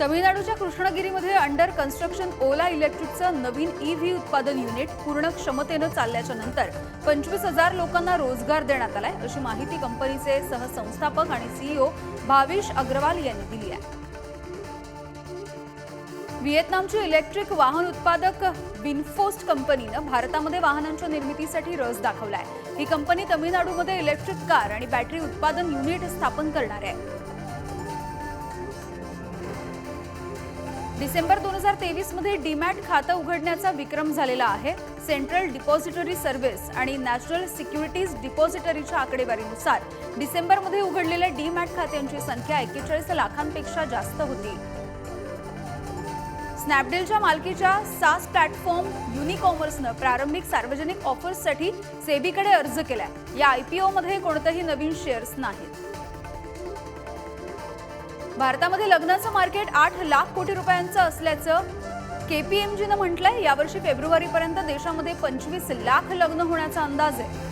तमिळनाडूच्या कृष्णगिरीमध्ये under construction Ola इलेक्ट्रिकचं नवीन ई व्ही उत्पादन युनिट पूर्ण क्षमतेनं चालल्याच्या नंतर पंचवीस हजार लोकांना रोजगार देण्यात आलाय अशी माहिती कंपनीचे सहसंस्थापक आणि सीईओ भावेश अग्रवाल यांनी दिली आहे. व्हिएतनामची इलेक्ट्रिक वाहन उत्पादक विनफोस्ट कंपनीनं भारतामध्ये वाहनांच्या निर्मितीसाठी रस दाखवलाय. ही कंपनी तमिळनाडूमध्ये इलेक्ट्रिक कार आणि बॅटरी उत्पादन युनिट स्थापन करणार आहे. डिसेंबर दोन हजार तेवीसमध्ये डीमॅट खातं उघडण्याचा विक्रम झालेला आहे. सेंट्रल डिपॉझिटरी सर्व्हिस आणि नॅशनल सिक्युरिटीज डिपॉझिटरीच्या आकडेवारीनुसार डिसेंबरमध्ये उघडलेल्या डीमॅट खात्यांची संख्या एक्केचाळीस लाखांपेक्षा जास्त होती. स्नॅपडीलच्या मालकीच्या सास प्लॅटफॉर्म युनिकॉमर्सनं प्रारंभिक सार्वजनिक ऑफर्ससाठी सेबीकडे अर्ज केलाय. या आयपीओमध्ये कोणतेही नवीन शेअर्स नाहीत. भारतामध्ये लग्नाचं मार्केट आठ लाख कोटी रुपयांचं असल्याचं केपीएमजीनं म्हटलंय. यावर्षी फेब्रुवारीपर्यंत देशामध्ये पंचवीस लाख लग्न होण्याचा अंदाज आहे.